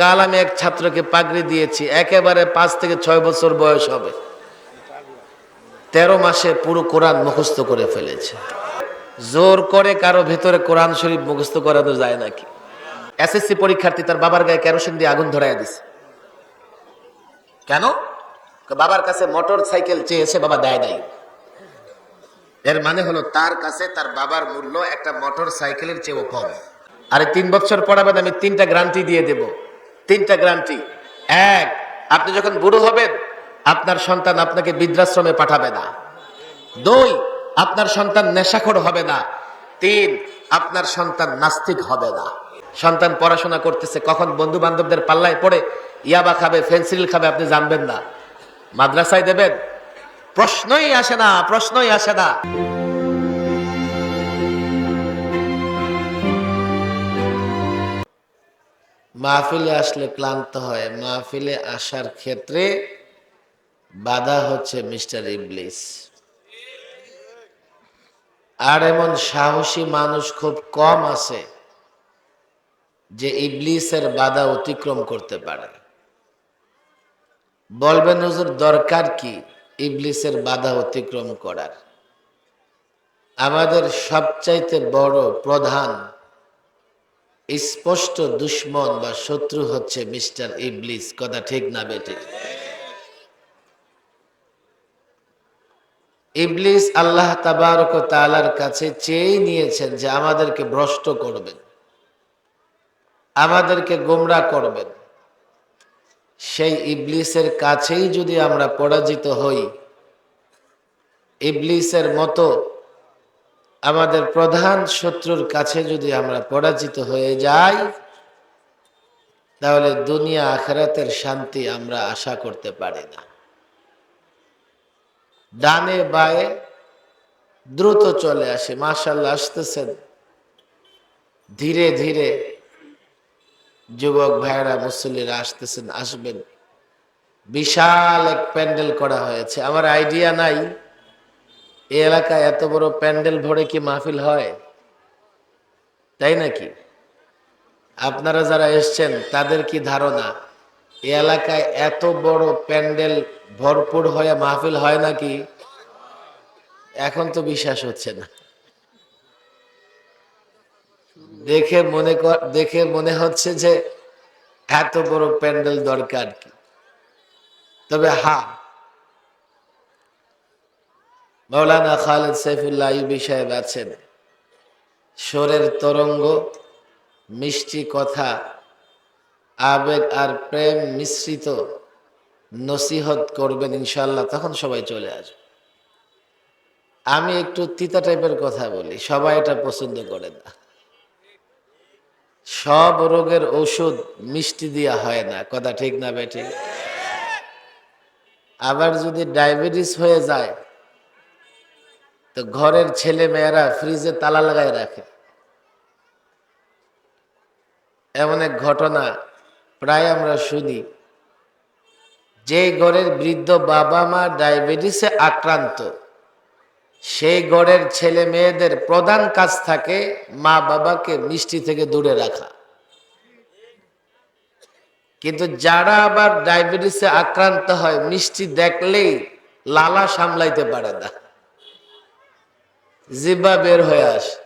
কাল আমি এক ছাত্রকে পাগড়ি দিয়েছি, একেবারে পাঁচ থেকে ছয় বছর বয়স হবে। তেরো মাসে পুরো কোরআন মুখস্থ করে ফেলেছে। জোর করে কারও ভেতরে কোরআন শরীফ মুখস্থ করানো যায় নাকি? এসএসসি পরীক্ষার্থী তার বাবার গায়ে কেরোসিন দিয়ে আগুন ধরাইয়া দিছে। কেন? বাবার কাছে মোটর সাইকেল চেয়েছে বাবা দেয় নাই। এর মানে হলো তার কাছে তার বাবার মূল্য একটা মোটর সাইকেলের চেয়েও কম। আরে তিন বছর পড়াবেন আমি তিনটা গ্রান্টি দিয়ে দেব। তিনটা গ্রান্টি এক, আপনি যখন বুড়ো হবেন, আপনার সন্তান আপনাকে বৃদ্ধাশ্রমে পাঠাবে না। দুই, আপনার সন্তান নেশাখোর হবে না। তিন, আপনার সন্তান নাস্তিক হবে না। সন্তান পড়াশোনা করতেছে, কখন বন্ধু বান্ধবদের পাল্লায় পড়ে, ইয়াবা খাবে ফেন্সিল খাবে, আপনি জানবেন না। মাদ্রাসায় দেবেন? প্রশ্নই আসে না, প্রশ্নই আসে না। মাহফিলে আসলে ক্লান্ত হয়। মাহফিলে আসার ক্ষেত্রে বাধা হচ্ছে মিস্টার ইবলিস। আর এমন সাহসী মানুষ খুব কম আছে যে ইবলিসের বাধা অতিক্রম করতে পারে। বলবেন, হুজুর, দরকার কি ইবলিসের বাধা অতিক্রম করার? আমাদের সবচাইতে বড় প্রধান স্পষ্ট দুশ্মন বা শত্রু হচ্ছে মিস্টার ইবলিস। কথা ঠিক না বেটে? ইবলিস আল্লাহ তাবারক ও তাআলার কাছে চেয়ে নিয়েছেন যে আমাদেরকে ভ্রষ্ট করবেন। আমাদেরকে গোমরা করবেন। সেই ইবলিসের কাছেই যদি আমরা পরাজিত হই, ইবলিসের মতো আমাদের প্রধান শত্রুর কাছে যদি আমরা পরাজিত হয়ে যাই, তাহলে দুনিয়া আখেরাতের শান্তি আমরা আশা করতে পারি না। ডানে বায়ে দ্রুত চলে আসে মাশাল্লাহ আসতেছেন। ধীরে ধীরে যুবক ভাইয়েরা, মুসল্লিরা আসতেছেন, আসবেন। বিশাল এক প্যান্ডেল করা হয়েছে। আমার আইডিয়া নাই। এই এলাকায় এত বড় প্যান্ডেল ভরে কি মাহফিল হয়? তাই নাকি? আপনারা যারা এসছেন, তাদের কি ধারণা, এই এলাকায় এত বড় প্যান্ডেল ভরপুর হয়ে মাহফিল হয় নাকি? এখন তো বিশ্বাস হচ্ছে না। দেখে মনে দেখে মনে হচ্ছে যে এত বড় প্যান্ডেল দরকার কি? তবে হা মৌলানা খালেদ সাইফুল্লাহ ইউবি সাহেব আছেন। সোরের তরঙ্গ, মিষ্টি কথা, আবেগ আর প্রেম মিশ্রিত নসিহত করবেন ইনশাল্লাহ তখন সবাই চলে আসবে। আমি একটু তিতা টাইপের কথা বলি, সবাই এটা পছন্দ করে না। সব রোগের ওষুধ মিষ্টি দিয়া হয় না, কথা ঠিক না বেঠিক আবার যদি ডায়াবেটিস হয়ে যায় তো ঘরের ছেলে মেয়েরা ফ্রিজে তালা লাগায় রাখে। এমন এক ঘটনা প্রায় আমরা শুনি। যে ঘরের বৃদ্ধ বাবা মা ডায়াবেটিসে আক্রান্ত, সেই ঘরের ছেলে মেয়েদের প্রধান কাজ থাকে মা বাবাকে মিষ্টি থেকে দূরে রাখা। কিন্তু যারা আবার ডায়াবেটিসে আক্রান্ত হয়, মিষ্টি দেখলেই লালা সামলাইতে পারে না। জিব্বা বের হয়ে আসে।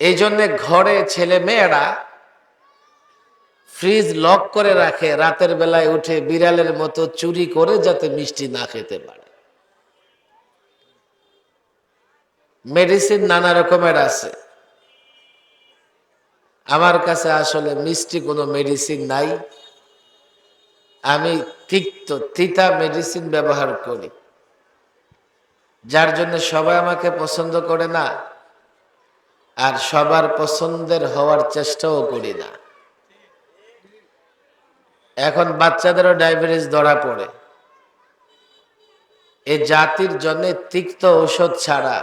এই জন্যে ঘরে ছেলে মেয়েরা ফ্রিজ লক করে রাখে, রাতের বেলায় উঠে বিড়ালের মতো চুরি করে যাতে মিষ্টি না খেতে পারে। মেডিসিন নানা রকমের আছে। আমার কাছে আসলে মিষ্টি কোনো মেডিসিন নাই। আমি তিক্ত, তিতা মেডিসিন ব্যবহার করি। যার জন্য সবাই আমাকে পছন্দ করে না, আর সবার পছন্দের হওয়ার চেষ্টাও করি না। এখন বাচ্চাদেরও ডায়াবেটিস ধরা পড়ে। এই জাতির জন্য তিক্ত ঔষধ ছাড়া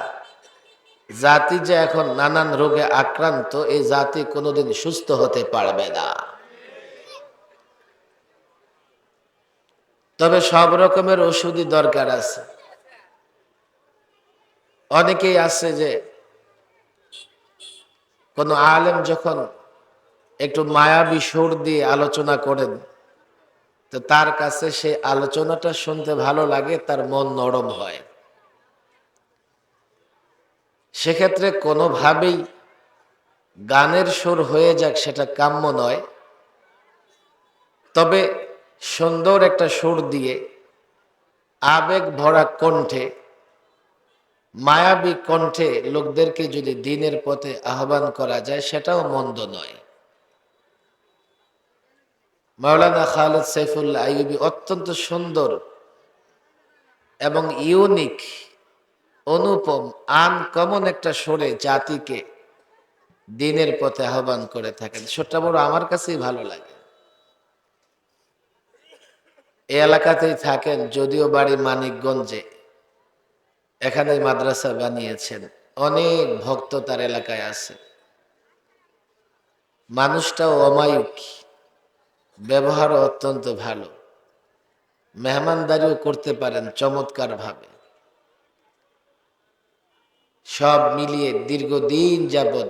জাতি যে এখন নানান রোগে আক্রান্ত এই জাতি কোনোদিন সুস্থ হতে পারবে না। তবে সব রকমের ওষুধই দরকার আছে। অনেকেই আছে যে কোনো আলেম যখন একটু মায়াবী সুর দিয়ে আলোচনা করেন, তো তার কাছে সে আলোচনাটা শুনতে ভালো লাগে, তার মন নরম হয়। সেক্ষেত্রে কোনোভাবেই গানের সুর হয়ে যাক সেটা কাম্য নয়। তবে সুন্দর একটা সুর দিয়ে আবেগ ভরা কণ্ঠে মায়াবী কণ্ঠে লোকদেরকে যদি দিনের পথে আহ্বান করা যায়, সেটাও মন্দ নয়। মাওলানা খালেদ সাইফুল্লাহ আইয়ুবি অত্যন্ত সুন্দর এবং ইউনিক, অনুপম, আনকমন একটা সরে জাতিকে দিনের পথে আহ্বান করে থাকেন। সেটা বড় আমার কাছেই ভালো লাগে। এই এলাকাতেই থাকেন, যদিও বাড়ি মানিকগঞ্জে। এখানে মাদ্রাসা বানিয়েছেন। অনেক ভক্ত তার এলাকায় আছে। মানুষটাও অমায়িক। ব্যবহারও অত্যন্ত ভালো। মেহমানদারিও করতে পারেন চমৎকার ভাবে সব মিলিয়ে দীর্ঘদিন যাবৎ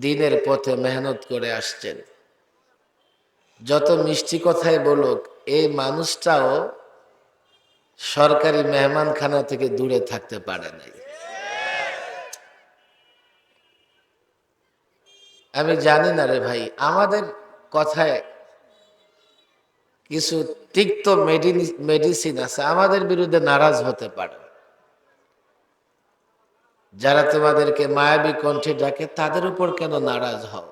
দিনের পথে মেহনত করে আসছেন। যত মিষ্টি কথাই বলুক, এই মানুষটাও সরকারি মেহমানখানা থেকে দূরে থাকতে পারে নাই। আমি জানি না রে ভাই, আমাদের কথায় কিছু তিক্ত মেডিসিন আছে, আমাদের বিরুদ্ধে নারাজ হতে পারে। যারা তোমাদেরকে মায়াবী কণ্ঠে ডাকে, তাদের উপর কেন নারাজ হও?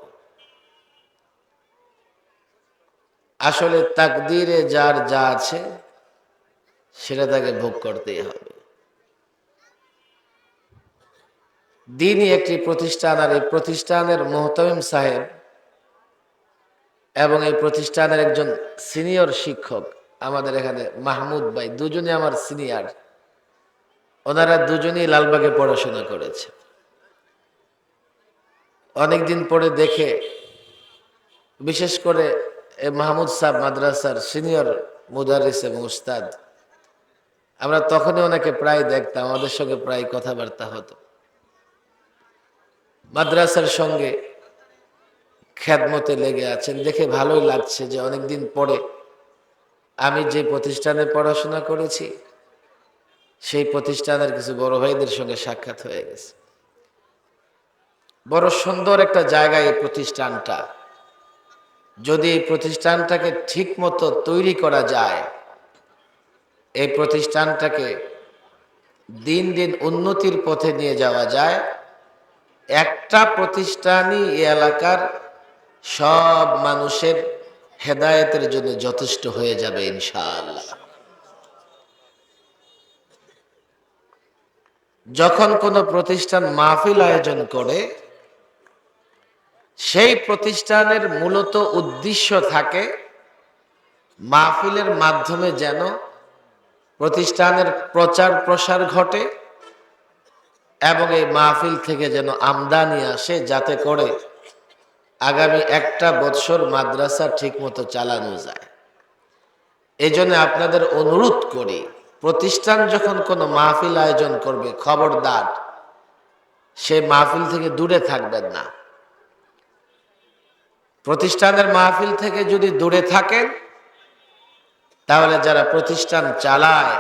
আসলে তাকদিরে যার যা আছে সেটা তাকে ভোগ করতেই হবে। দিনই একটি প্রতিষ্ঠান আর এই প্রতিষ্ঠানের মোহতামিম সাহেব এবং এই প্রতিষ্ঠানের একজন সিনিয়র শিক্ষক আমাদের এখানে মাহমুদ ভাই দুজনে আমার সিনিয়র। ওনারা দুজনেই লালবাগে পড়াশোনা করেছে। অনেকদিন পরে দেখে, বিশেষ করে মাহমুদ সাহ মাদ্রাসার সিনিয়র মুদারিস এবং উস্তাদ আমরা তখনই ওনাকে প্রায় দেখতাম, আমাদের সঙ্গে প্রায় কথাবার্তা হতো। মাদ্রাসার সঙ্গে খ্যাতমতে লেগে আছেন। দেখে ভালোই লাগছে যে অনেকদিন পরে আমি যে প্রতিষ্ঠানে পড়াশোনা করেছি, সেই প্রতিষ্ঠানের কিছু বড় ভাইদের সঙ্গে সাক্ষাৎ হয়ে গেছে। বড় সুন্দর একটা জায়গায় এই প্রতিষ্ঠানটা। যদি এই প্রতিষ্ঠানটাকে ঠিক মতো তৈরি করা যায় এই প্রতিষ্ঠানটাকে দিন দিন উন্নতির পথে নিয়ে যাওয়া যায়। একটা প্রতিষ্ঠানই এলাকার সব মানুষের হেদায়েতের জন্য যথেষ্ট হয়ে যাবে ইনশাআল্লাহ। যখন কোনো প্রতিষ্ঠান মাহফিল আয়োজন করে, সেই প্রতিষ্ঠানের মূলত উদ্দেশ্য থাকে মাহফিলের মাধ্যমে যেন প্রতিষ্ঠানের প্রচার প্রসার ঘটে এবং এই মাহফিল থেকে যেন আমদানি আসে যাতে করে আগামী একটা বৎসর মাদ্রাসা ঠিকমতো চালানো যায়। এই জন্য আপনাদের অনুরোধ করি, প্রতিষ্ঠান যখন কোনো মাহফিল আয়োজন করবে, খবরদার, সে মাহফিল থেকে দূরে থাকবেন না। প্রতিষ্ঠানের মাহফিল থেকে যদি দূরে থাকেন তাহলে যারা প্রতিষ্ঠান চালায়,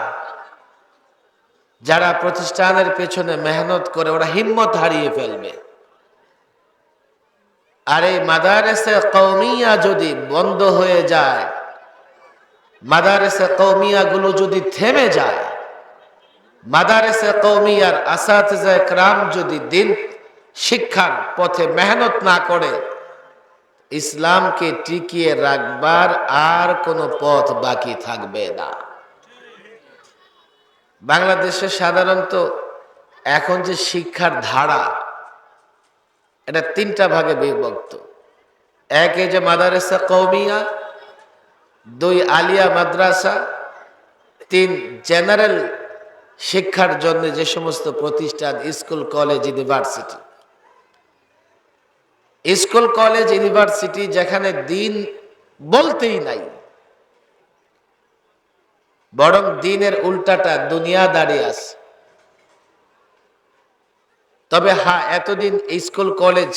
যারা প্রতিষ্ঠানের পেছনে মেহনত করে, ওরা হিম্মত হারিয়ে ফেলবে। আর এই মাদারেসে কৌমিয়া যদি বন্ধ হয়ে যায়, মাদারেসে কৌমিয়া গুলো যদি থেমে যায়, মাদারেসে কৌমিয়ার আসাতে ক্রাম যদি দিন শিক্ষার পথে মেহনত না করে ইসলামকে টিকিয়ে রাখবার আর কোনো পথ বাকি থাকবে না। বাংলাদেশে সাধারণত এখন যে শিক্ষার ধারা, এটা তিনটা ভাগে বিভক্ত। এক এই যে মাদারেসা কৌমিয়া দুই আলিয়া মাদ্রাসা, তিন জেনারেল শিক্ষার জন্য যে সমস্ত প্রতিষ্ঠান, school, college, university. School, college, university যেখানে দিন বলতেই নাই, বরং দিনের উল্টাটা দুনিয়া দাঁড়িয়ে আছে। তবে হ্যাঁ এতদিন স্কুল, কলেজ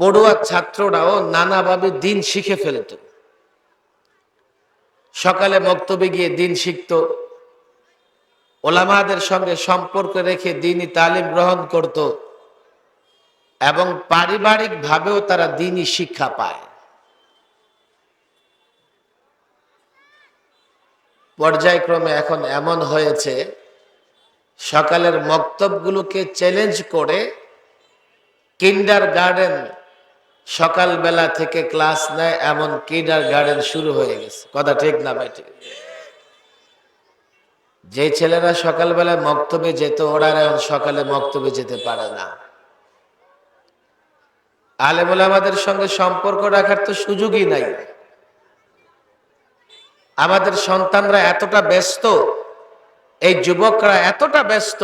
পড়ুয়া ছাত্ররাও নানাভাবে দিন শিখে ফেলত। সকালে বক্তব্যে গিয়ে দিন শিখত। ওলামাদের সঙ্গে সম্পর্ক রেখে দিনই তালিম গ্রহণ করত। এবং পারিবারিক ভাবেও তারা দিনই শিক্ষা পায়। পর্যায়ক্রমে এখন এমন হয়েছে, সকালের মক্তবগুলোকে চ্যালেঞ্জ করে কিন্ডার গার্ডেন সকালবেলা থেকে ক্লাস নেয়, এমন কিন্ডার গার্ডেন শুরু হয়ে গেছে। কথা ঠিক না ভাই, ঠিক। যে ছেলেরা সকালবেলায় মক্তবে যেত, ওরা সকালে মক্তবে যেতে পারে না। আলেমুল আমাদের সঙ্গে সম্পর্ক রাখার তো সুযোগই নাই। আমাদের সন্তানরা এতটা ব্যস্ত, এই যুবকরা এতটা ব্যস্ত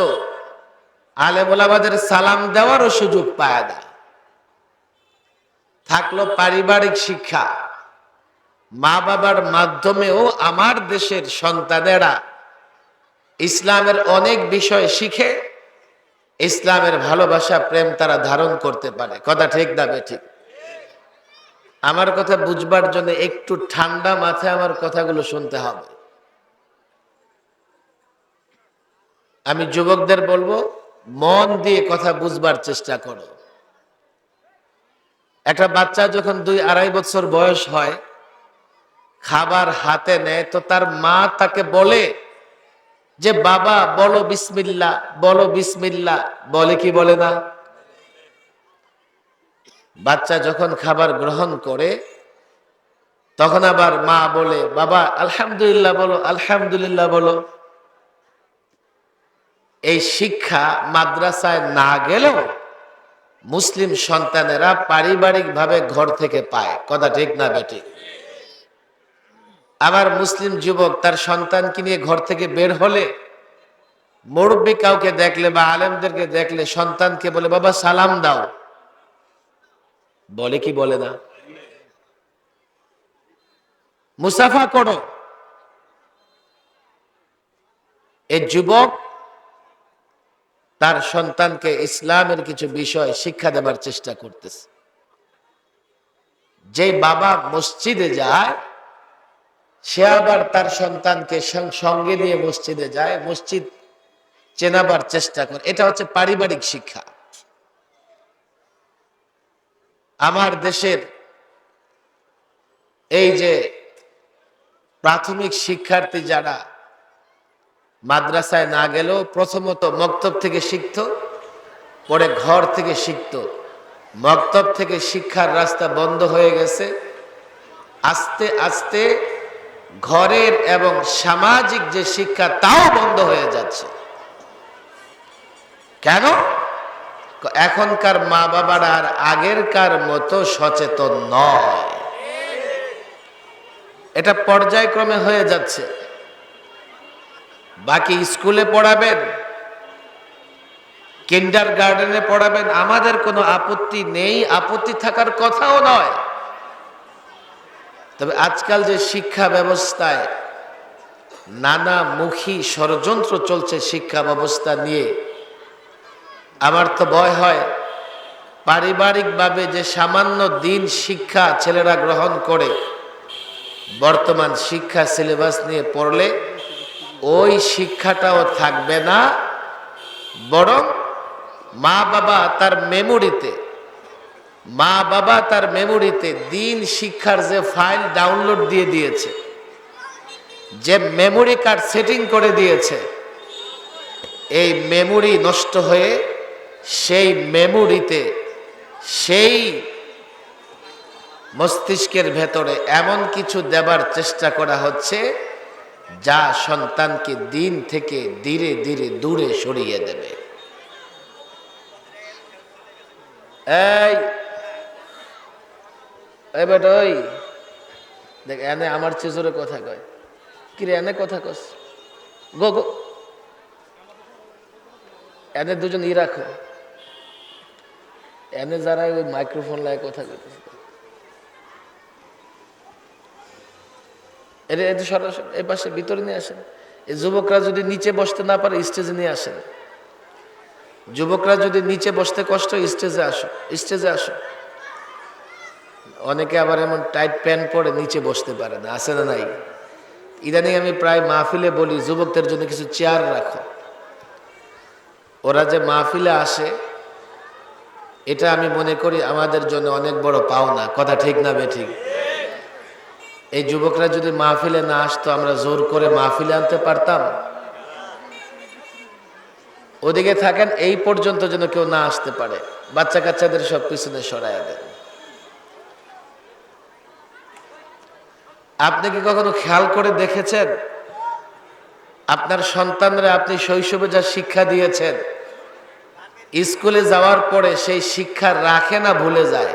আলেমুল আমাদের সালাম দেওয়ারও সুযোগ পায় না। থাকল পারিবারিক শিক্ষা। মা বাবার মাধ্যমেও আমার দেশের সন্তানেরা ইসলামের অনেক বিষয় শিখে ইসলামের ভালোবাসা, প্রেম তারা ধারণ করতে পারে। কথা ঠিক না ঠিক আমার কথা বুঝবার জন্য একটু ঠান্ডা মাথায় আমার কথাগুলো শুনতে হবে। আমি যুবকদের বলব, মন দিয়ে কথা বুঝবার চেষ্টা করো। একটা বাচ্চা যখন দুই আড়াই বছর বয়স হয়, খাবার হাতে নেয়, তো তার মা তাকে বলে যে বাবা, বলো বিসমিল্লা বলো বিসমিল্লা বলে কি বলে না? বাচ্চা যখন খাবার গ্রহণ করে, তখন আবার মা বলে, বাবা, আলহামদুলিল্লাহ বলো আলহামদুলিল্লাহ বলো। এই শিক্ষা মাদ্রাসায় না গেলেও মুসলিম সন্তানেরা পারিবারিক ভাবে ঘর থেকে পায়। কথা ঠিক না বেঠিক আবার মুসলিম যুবক তার সন্তানকে নিয়ে ঘর থেকে বের হলে মুরব্বী কাউকে দেখলে বা আলেমদেরকে দেখলে সন্তানকে বলে, বাবা, সালাম দাও। বলে কি বলে না? মুসাফা করো। এ যুবক তার সন্তানকে ইসলামের কিছু বিষয় শিক্ষা দেবার চেষ্টা করতেছে। যে বাবা মসজিদে যায় সে আবার তার সন্তানকে সঙ্গে নিয়ে মসজিদে যায়, মসজিদ চেনাবার চেষ্টা করে। এটা হচ্ছে পারিবারিক শিক্ষা। আমার দেশের এই যে প্রাথমিক শিক্ষার্থী যারা মাদ্রাসায় না গেলেও প্রথমত মক্তব থেকে শিখত, পরে ঘর থেকে শিখত। মক্তব থেকে শিক্ষার রাস্তা বন্ধ হয়ে গেছে। আস্তে আস্তে ঘরের এবং সামাজিক যে শিক্ষা, তাও বন্ধ হয়ে যাচ্ছে। কেন? এখনকার মা বাবারা আর আগেরকার মতো সচেতন নয়। এটা পর্যায়ক্রমে হয়ে যাচ্ছে। বাকি স্কুলে পড়াবেন কিন্ডার গার্ডেনে পড়াবেন, আমাদের কোনো আপত্তি নেই, আপত্তি থাকার কথাও নয়। তবে আজকাল যে শিক্ষা ব্যবস্থায় নানামুখী ষড়যন্ত্র চলছে শিক্ষা ব্যবস্থা নিয়ে, আমার তো ভয় হয় পারিবারিকভাবে যে সামান্য দিন শিক্ষা ছেলেরা গ্রহণ করে, বর্তমান শিক্ষা সিলেবাস নিয়ে পড়লে ওই শিক্ষাটাও থাকবে না, বরং মা বাবা তার মেমোরিতে মা বাবা তার মেমোরিতে দিন শিক্ষার যে ফাইল ডাউনলোড দিয়ে দিয়েছে, যে মেমোরি কার্ড সেটিং করে দিয়েছে, এই মেমোরি নষ্ট হয়ে সেই মেমোরিতে সেই মস্তিষ্কের ভেতরে এমন কিছু দেবার চেষ্টা করা হচ্ছে, যা সন্তানকে দিন থেকে ধীরে ধীরে দূরে সরিয়ে দেবে। এই এই বেটা ওই, দেখ, এনে আমার চেজরে কথা কয়। কিরে এনে কথা কস। গো গো। এনে দুজন ই রাখো। এনে যারা ওই মাইক্রোফোন লাগে কথা কইতেছে। এটা সরাসরি এই পাশে ভিতরে নিয়ে আসেন। এই যুবকরা যদি নিচে বসতে না পারে স্টেজে নিয়ে আসেন। যুবকরা যদি নিচে বসতে কষ্ট স্টেজে আসো স্টেজে আসো। অনেকে আবার এমন টাইট প্যান্ট পরে নিচে বসতে পারে না, আছে না নাই? ইদানিং আমি প্রায় মাহফিলে বলি, যুবকদের জন্য কিছু চেয়ার রাখো। ওরা যে মাহফিলে আসে, এটা আমি মনে করি আমাদের জন্য অনেক বড় পাওনা, কথা ঠিক না বে ঠিক? এই যুবকরা যদি মাহফিলে না আসতো, আমরা জোর করে মাহফিলে আনতে পারতাম? ওদিকে থাকেন, এই পর্যন্ত যেন কেউ না আসতে পারে। বাচ্চা কাচ্চাদের সব পিছনে সরাই দেন। আপনি কি কখনো খেয়াল করে দেখেছেন? আপনার সন্তানরা আপনি শৈশবে যা শিক্ষা দিয়েছেন, স্কুলে যাওয়ার পরে সেই শিক্ষা রাখে না, ভুলে যায়?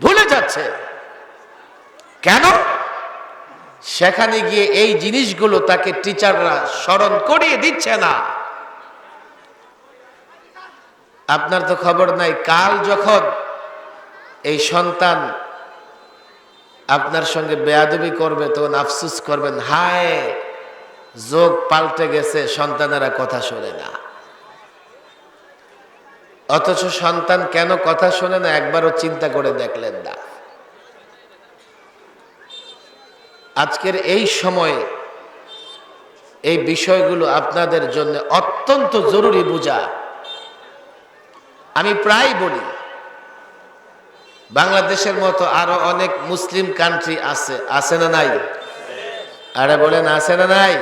ভুলে যাচ্ছে। কেন? সেখানে গিয়ে এই জিনিসগুলো তাকে টিচাররা স্মরণ করিয়ে দিচ্ছে না। আপনার তো খবর নাই, কাল যখন এই সন্তান আপনার সঙ্গে বেয়াদবি করবে, তখন আফসুস করবেন, হায়, যোগ পাল্টে গেছে, সন্তানেরা কথা শোনে না। অথচ সন্তান কেন কথা শোনে না, একবারও চিন্তা করে দেখলেন না। আজকের এই সময়ে এই বিষয়গুলো আপনাদের জন্য অত্যন্ত জরুরি বোঝা। আমি প্রায় বলি বাংলাদেশের মতো আরও অনেক মুসলিম কান্ট্রি আছে। আছে না নাই? আরে বলেন, আছে না নাই?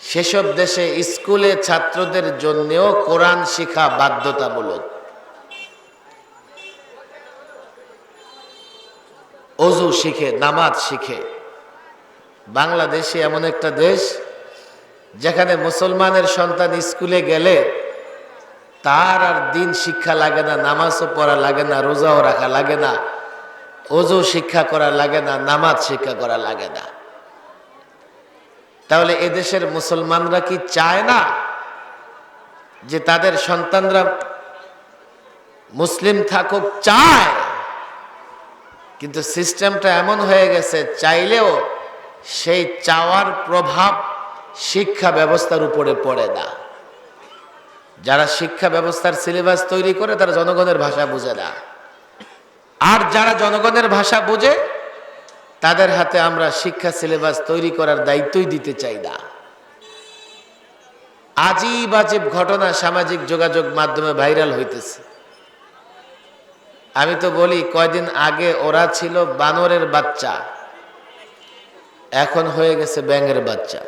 সেসব দেশে স্কুলে ছাত্রদের জন্যও কোরআন শিখা বাধ্যতামূলক। অজু শিখে, নামাজ শিখে। বাংলাদেশে এমন একটা দেশ যেখানে মুসলমানের সন্তান স্কুলে গেলে তার আর দিন শিক্ষা লাগে না, নামাজও পড়া লাগে না, রোজাও রাখা লাগে না অজু শিক্ষা করা লাগে না, নামাজ শিক্ষা করা লাগে না। তাহলে এদেশের মুসলমানরা কি চায় না যে তাদের সন্তানরা মুসলিম থাকুক? চায়। কিন্তু সিস্টেমটা এমন হয়ে গেছে, চাইলেও সেই চাওয়ার প্রভাব শিক্ষা ব্যবস্থার উপরে পড়ে না। যারা শিক্ষা ব্যবস্থার সিলেবাস তৈরি করে, তারা জনগণের ভাষা বুঝে না। আর যারা জনগণের ভাষা বুঝে, তাদের হাতে আমরা শিক্ষা সিলেবাস তৈরি করার দায়িত্বই দিতে চাই না। আজীব আজীব ঘটনা সামাজিক যোগাযোগ মাধ্যমে ভাইরাল হইতেছে। আমি তো বলি, কয়দিন আগে ওরা ছিল বানরের বাচ্চা, এখন হয়ে গেছে ব্যাঙের বাচ্চা।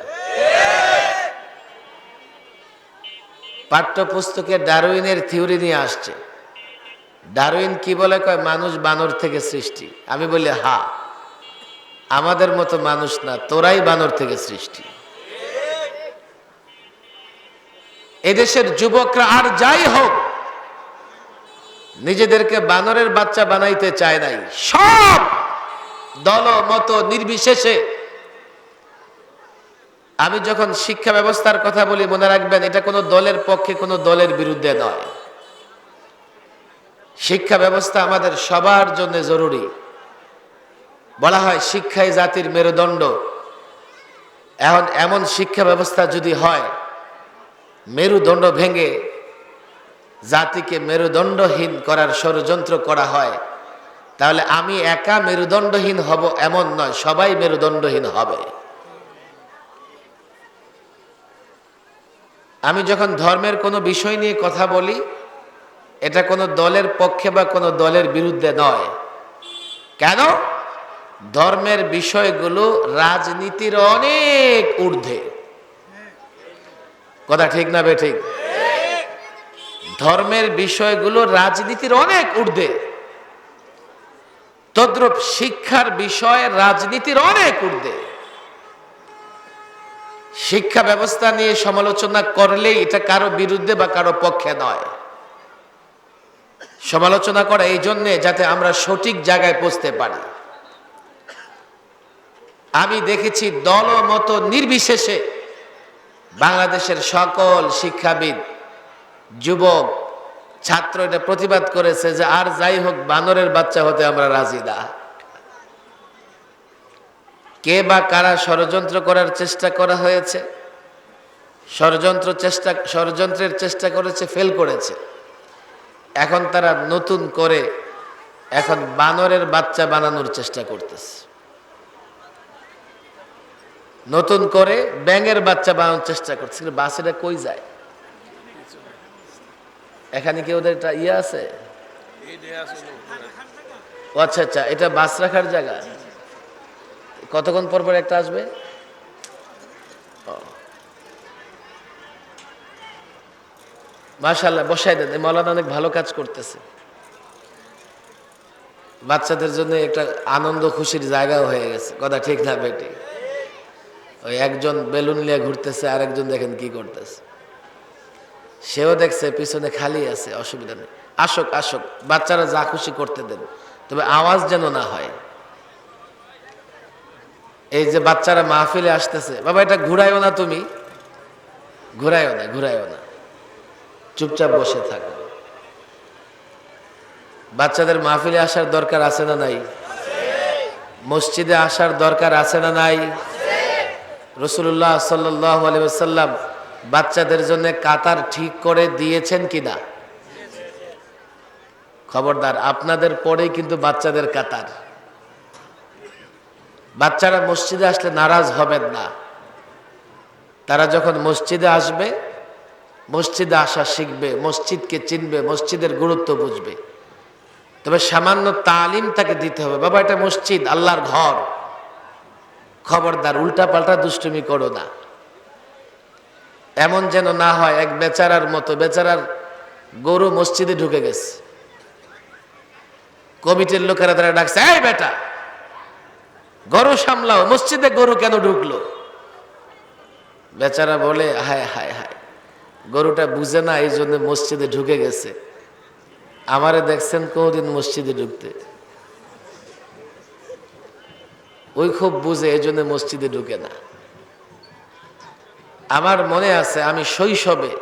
পাঠ্যপুস্তকে ডারউইনের থিওরি নিয়ে আসছে। ডারউইন কি বলে কয়, মানুষ বানর থেকে সৃষ্টি। আমি বলি, হা, আমাদের মতো মানুষ না, তোরাই বানর থেকে সৃষ্টি। এদেশের যুবকরা আর যাই হোক, নিজেদেরকে বানরের বাচ্চা বানাইতে চায় নাই। সব দল মত নির্বিশেষে আমি যখন শিক্ষা ব্যবস্থার কথা বলি, মনে রাখবেন, এটা কোনো দলের পক্ষে কোনো দলের বিরুদ্ধে নয়। শিক্ষা ব্যবস্থা আমাদের সবার জন্য জরুরি। বলা হয়, শিক্ষাই জাতির মেরুদণ্ড। এখন এমন শিক্ষা ব্যবস্থা যদি হয়, মেরুদণ্ড ভেঙে জাতিকে মেরুদণ্ডহীন করার ষড়যন্ত্র করা হয়, তাহলে আমি একা মেরুদণ্ডহীন হব এমন নয়, সবাই মেরুদণ্ডহীন হবে। আমি যখন ধর্মের কোনো বিষয় নিয়ে কথা বলি, এটা কোনো দলের পক্ষে বা কোনো দলের বিরুদ্ধে নয়। কেন? ধর্মের বিষয়গুলো রাজনীতির অনেক ঊর্ধ্বে। কথা ঠিক না বে ঠিক? ধর্মের বিষয়গুলো রাজনীতির অনেক ঊর্ধ্বে। তদ্রুপ শিক্ষার বিষয় রাজনীতির অনেক ঊর্ধ্বে। শিক্ষা ব্যবস্থা নিয়ে সমালোচনা করলে এটা কারও বিরুদ্ধে বা কারও পক্ষে নয়। সমালোচনা করা এই জন্যে যাতে আমরা সঠিক জায়গায় পৌঁছতে পারি। আমি দেখেছি দল মতো নির্বিশেষে বাংলাদেশের সকল শিক্ষাবিদ, যুবক, ছাত্র এটা প্রতিবাদ করেছে যে আর যাই হোক বানরের বাচ্চা হতে আমরা রাজি না। কে বা কারা ষড়যন্ত্র করার চেষ্টা করা হয়েছে? ষড়যন্ত্র চেষ্টা, ষড়যন্ত্রের চেষ্টা করেছে ফেল করেছে। এখন তারা নতুন করে এখন বানরের বাচ্চা বানানোর চেষ্টা করতেছে। নতুন করে ব্যাঙের বাচ্চা বানানোর চেষ্টা করছে। কিন্তু কই যায়? এখানে কি ওদের ইয়ে আছে? আচ্ছা আচ্ছা এটা বাস রাখার জায়গা? কতক্ষণ পর পর একটা আসবে? মাশাল্লাহ বসাই দেন। মৌলানা অনেক ভালো কাজ করতেছে। বাচ্চাদের জন্য একটা আনন্দ, খুশির জায়গাও হয়ে গেছে। কথা ঠিক না, বেটি? ওই একজন বেলুন নিয়ে ঘুরতেছে আর একজন দেখেন কি করতেছে। সেও দেখছে পিছনে খালি আছে, অসুবিধা নেই। আসুক আসুক, বাচ্চারা যা খুশি করতে দেন। তবে আওয়াজ যেন না হয়। এই যে বাচ্চারা মাহফিলে আসতেছে, বাবা, এটা ঘুরাইও না তুমি। ঘুরাইও না ঘুরাইও না। চুপচাপ বসে থাকো। বাচ্চাদের মাহফিলে আসার দরকার আছে না নাই? মসজিদে আসার দরকার আছে না নাই? রসুল্লাহ সাল্লাম বাচ্চাদের জন্য কাতার ঠিক করে দিয়েছেন কিনা খবরদার, আপনাদের পরেই কিন্তু বাচ্চাদের কাতার। বাচ্চারা মসজিদে আসলে নারাজ হবেন না। তারা যখন মসজিদে আসবে, মসজিদে আসা শিখবে, মসজিদকে চিনবে, মসজিদের গুরুত্ব বুঝবে। তবে সামান্য তালিম তাকে দিতে হবে। বাবা, এটা মসজিদ, আল্লাহর ঘর। খবরদার উল্টা পাল্টা দুষ্টুমি করো না। এমন যেন না হয় এক বেচারার মতো, বেচারার গরু মসজিদে ঢুকে গেছে। কমিটির লোকেরা তারা ডাকছে, এই বেটা! গরু সামলাও, মসজিদে গরু কেন ঢুকলো? বেচারা বলে, হায় হায় হায়, গরুটা বুঝে না, এই জন্য মসজিদে ঢুকে গেছে। আমারে দেখছেন কোনদিন মসজিদে ঢুকতে। ওই খুব বুঝে, এই জন্য মসজিদে ঢুকে না। আমার মনে আছে, আমি শৈশবে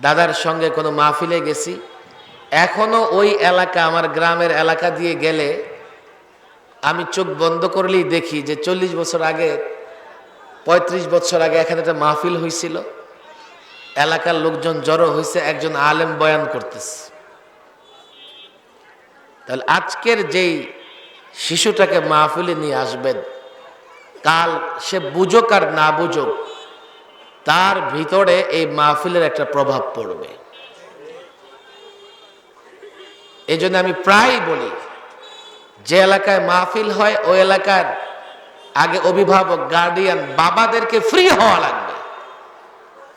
দাদার সঙ্গে কোনো মাহফিলে গেছি। এখনও ওই এলাকা, আমার গ্রামের এলাকা দিয়ে গেলে আমি চোখ বন্ধ করলেই দেখি যে চল্লিশ বছর আগে, পঁয়ত্রিশ বছর আগে এখানে একটা মাহফিল হয়েছিল। এলাকার লোকজন জড়ো হয়েছে, একজন আলেম বয়ান করতেছে। তাহলে আজকের যেই শিশুটাকে মাহফিলে নিয়ে আসবেন, কাল সে বুঝুক আর না বুঝুক, তার ভিতরে এই মাহফিলের একটা প্রভাব পড়বে। এই আমি প্রায় বলি যে এলাকায় মাহফিল হয় ওই এলাকার আগে অভিভাবক গার্ডিয়ান বাবাদেরকে ফ্রি হওয়া লাগবে।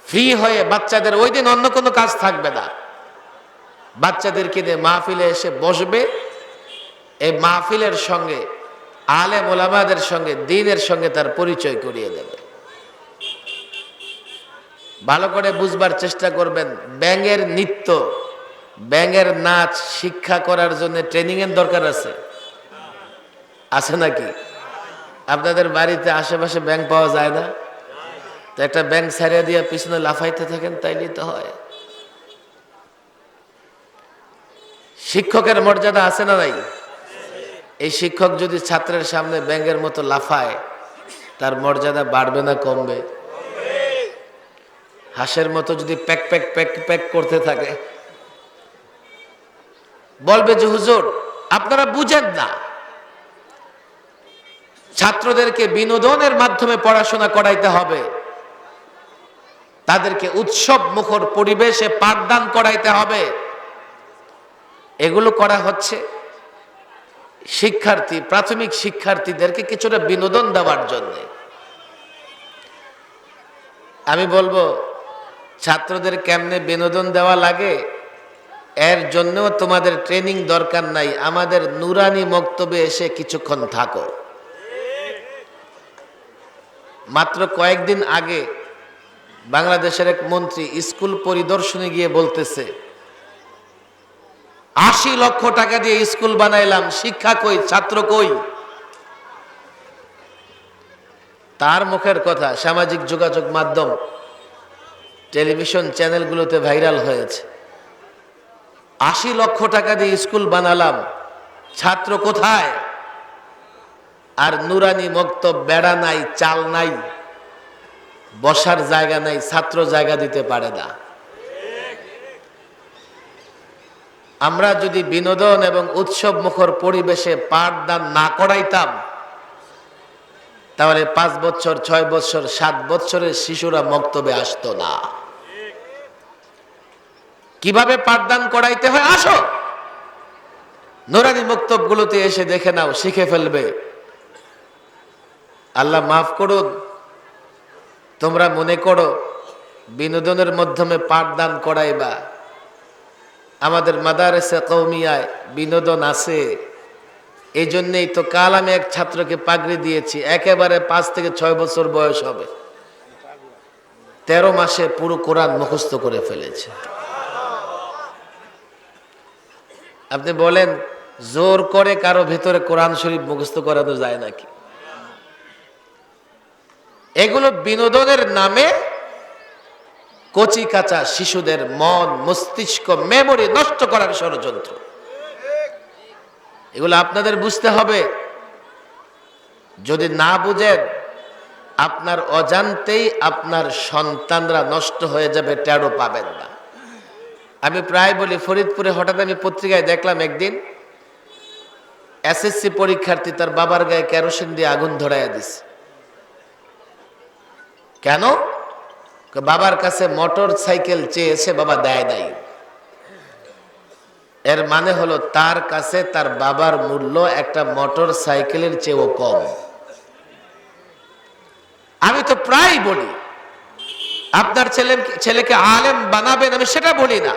ফ্রি হয়ে বাচ্চাদের ওই দিন অন্য কোনো কাজ থাকবে না। বাচ্চাদেরকে নিয়ে মাহফিলে এসে বসবে। এই মাহফিলের সঙ্গে আলে মোলামাদের সঙ্গে, দিনের সঙ্গে তার পরিচয় করিয়ে দেবে। ভালো করে বুঝবার চেষ্টা করবেন, ব্যাঙের নৃত্য, ব্যাঙের নাচ শিক্ষা করার জন্য ট্রেনিংয়ের দরকার আছে। আছে নাকি? আপনাদের বাড়িতে আশেপাশে ব্যাংক পাওয়া যায় না? তো একটা ব্যাংক ছাড়িয়ে দিয়ে পিছনে লাফাইতে থাকেন, তাইলেই তো হয়। শিক্ষকের মর্যাদা আছে না নাই? এই শিক্ষক যদি ছাত্রের সামনে ব্যাংকের মতো লাফায়, তার মর্যাদা বাড়বে না, কমবে? হাঁসের মতো যদি প্যাক প্যাক প্যাক প্যাক করতে থাকে। বলবে যে, হুজুর, আপনারা বুঝেন না। ছাত্রদেরকে বিনোদনের মাধ্যমে পড়াশোনা করাইতে হবে। তাদেরকে উৎসব মুখর পরিবেশে পাঠদান করাইতে হবে। এগুলো করা হচ্ছে শিক্ষার্থী, প্রাথমিক শিক্ষার্থীদেরকে কিছুটা বিনোদন দেওয়ার জন্য। আমি বলব, ছাত্রদের কেমনে বিনোদন দেওয়া লাগে, এর জন্যও তোমাদের ট্রেনিং দরকার নাই। আমাদের নুরানি মক্তবে এসে কিছুক্ষণ থাকো। মাত্র কয়েকদিন আগে বাংলাদেশের এক মন্ত্রী স্কুল পরিদর্শনে গিয়ে বলতেছে, আশি লক্ষ টাকা দিয়ে স্কুল বানাইলাম, শিক্ষা কই, ছাত্র কই? তার মুখের কথা সামাজিক যোগাযোগ মাধ্যম, টেলিভিশন চ্যানেলগুলোতে ভাইরাল হয়েছে। আশি লক্ষ টাকা দিয়ে স্কুল বানালাম, ছাত্র কোথায়? আর নুরানি মক্তব বেড়া নাই, চাল নাই, বসার জায়গা নাই, ছাত্র জায়গা দিতে পারে না। আমরা যদি বিনোদন এবং উৎসব মুখর পরিবেশে পাঠদান না করাইতাম, তাহলে পাঁচ বছর, ছয় বছর, সাত বছরের শিশুরা মক্তবে আসতো না। কীভাবে পাঠদান করাইতে হয়? আসো! নোরানি মক্তবগুলোতে এসে দেখে নাও, শিখে ফেলবে। আল্লাহ মাফ করুন তোমরা মনে করো বিনোদনের মাধ্যমে পাঠদান করাইবা। আমাদের মাদারেসে কৌমিয়ায় বিনোদন আছে। এই জন্যেই তো কাল আমি এক ছাত্রকে পাগড়ি দিয়েছি। একেবারে পাঁচ থেকে ছয় বছর বয়স হবে। তেরো মাসে পুরো কোরআন মুখস্থ করে ফেলেছে। আপনি বলেন, জোর করে কারও ভেতরে কোরআন শরীফ মুখস্থ করানো যায় নাকি? এগুলো বিনোদনের নামে কচি কাঁচা শিশুদের মন, মস্তিষ্ক মেমোরি নষ্ট করার ষড়যন্ত্র। এগুলো আপনাদের বুঝতে হবে। যদি না বুঝেন, আপনার অজান্তেই আপনার সন্তানরা নষ্ট হয়ে যাবে টেরো পাবেন না। আমি প্রায় বলি, ফরিদপুরে হঠাৎ আমি পত্রিকায় দেখলাম একদিন, এসএসসি পরীক্ষার্থী তার বাবার গায়ে কেরোসিন দিয়ে আগুন ধরাইয়া দিছে। কেন? বাবার কাছে মোটর সাইকেল চেয়েছে বাবা দেয় নাই। এর মানে হলো তার কাছে তার বাবার মূল্য একটা মোটর সাইকেলের চেয়েও কম। আমি তো প্রায় বলি, আপনার ছেলে ছেলেকে আলেম বানাবেন আমি সেটা বলি না।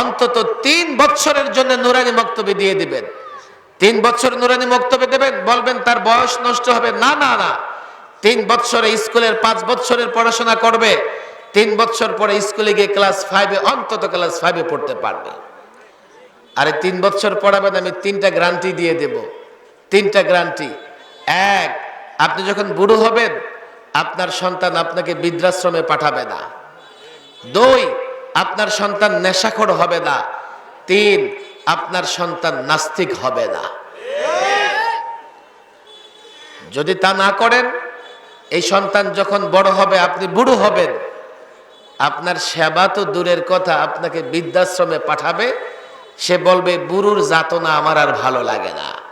অন্তত তিন বছরের জন্য নুরানি বক্তব্য দিয়ে দিবেন। তিন বছর নুরানি বক্তব্য দেবেন, বলবেন তার বয়স নষ্ট হবে। না না না। তিন বছরে স্কুলের পাঁচ বছরের পড়াশোনা করবে, তিন বছর পরে স্কুলে গিয়ে ক্লাস ফাইভে অন্তত ক্লাস ফাইভে পড়তে পারবে। আরে তিন বছর পড়াবেন, আমি তিনটা গ্রান্টি দিয়ে দেব। তিনটা গ্রান্টি এক, আপনি যখন বুড়ো হবেন, আপনার সন্তান আপনাকে বৃদ্ধাশ্রমে পাঠাবে না। দুই, আপনার সন্তান নেশাখোর হবে না। তিন, আপনার সন্তান নাস্তিক হবে না। যদি তা না করেন এই সন্তান যখন বড় হবে, আপনি বুড়ো হবেন। আপনার সেবা তো দূরের কথা, আপনাকে বৃদ্ধাশ্রমে পাঠাবে। সে বলবে, বুড়ুর যাতনা আমার আর ভালো লাগে না।